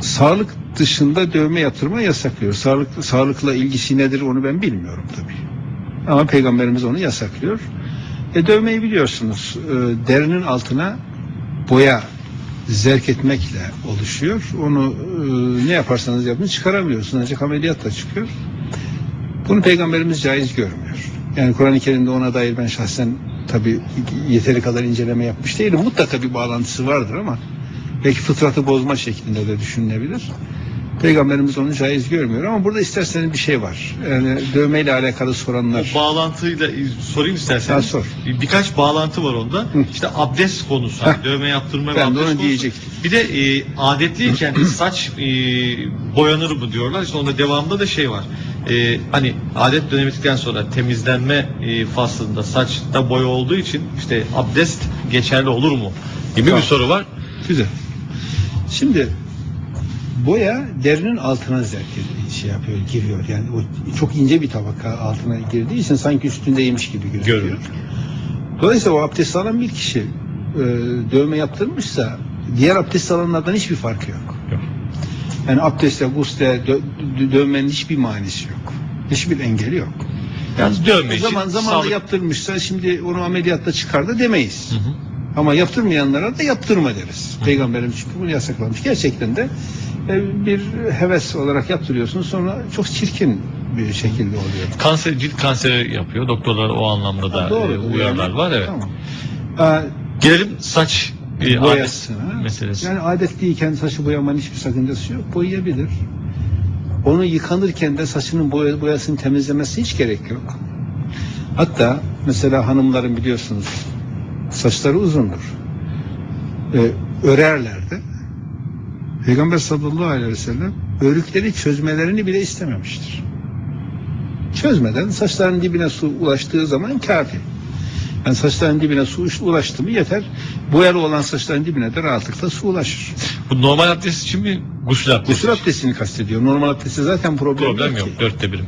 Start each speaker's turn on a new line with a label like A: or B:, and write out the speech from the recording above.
A: sağlık dışında dövme yaptırma yasaklıyor. Sağlık, sağlıkla ilgisi nedir onu ben bilmiyorum tabii. Ama peygamberimiz onu yasaklıyor. E dövmeyi biliyorsunuz e, derinin altına boya zerk etmekle oluşuyor. Onu e, ne yaparsanız yapın çıkaramıyorsunuz. Ancak ameliyatla çıkıyor. Bunu peygamberimiz caiz görmüyor. Yani Kur'an-ı Kerim'de ona dair ben şahsen tabi yeteri kadar inceleme yapmış değilim. Mutlaka bir bağlantısı vardır ama belki fıtratı bozma şeklinde de düşünülebilir. Peygamberimiz onu caiz görmüyor ama burada isterseniz bir şey var. Yani dövmeyle alakalı soranlar.
B: O bağlantıyla sorayım
A: Ha,
B: isterseniz.
A: sor.
B: Birkaç bağlantı var onda.
A: Hı.
B: İşte abdest konusu. hani dövme yaptırma ve
A: Ben de
B: abdest
A: onu
B: konusu.
A: diyecektim.
B: Bir de e, adetliyken saç e, boyanır mı diyorlar. İşte onda devamında da şey var. E, hani adet dönemi bittikten sonra temizlenme e, faslında saçta boya olduğu için işte abdest geçerli olur mu? Gibi
A: Tamam.
B: bir soru var.
A: Güzel. Şimdi boya derinin altına zerk şey yapıyor, giriyor. Yani o çok ince bir tabaka altına girdiği için sanki üstündeymiş gibi gözüküyor.
B: Görünür.
A: Dolayısıyla o abdest alan bir kişi e, dövme yaptırmışsa diğer abdest alanlardan hiçbir farkı yok.
B: Yok.
A: Yani abdestle, gusle, dö- dö- dövmenin hiçbir manisi yok. Hiçbir engeli yok.
B: Yalnız dövme
A: O zaman
B: sağlık-
A: yaptırmışsa şimdi onu ameliyatta çıkar da demeyiz.
B: Hı hı.
A: Ama yaptırmayanlara da yaptırma deriz. Peygamberimiz çünkü bunu yasaklamış. Gerçekten de e, bir heves olarak yaptırıyorsun sonra çok çirkin bir şekilde oluyor.
B: Kanser, cilt kanseri yapıyor. Doktorlar o anlamda da
A: Doğru,
B: e, uyarılar var. Evet.
A: Tamam. Aa,
B: Gelelim saç e, adet
A: boyasına.
B: meselesi.
A: Yani adetliyken saçı boyamanın hiçbir sakıncası yok. Boyayabilir. Onu yıkanırken de saçının boya, boyasını temizlemesi hiç gerek yok. Hatta mesela hanımların biliyorsunuz saçları uzundur. Ee, örerler de. Peygamber sallallahu aleyhi ve sellem örükleri çözmelerini bile istememiştir. Çözmeden saçların dibine su ulaştığı zaman kafi. Yani saçların dibine su ulaştı mı yeter. Boyalı olan saçların dibine de rahatlıkla su ulaşır.
B: Bu normal abdest için mi? Gusül abdesti
A: Gusül abdestini kastediyor. Normal abdestte zaten problem,
B: Problem
A: yok.
B: yok.
A: ki.
B: Dörtte birim.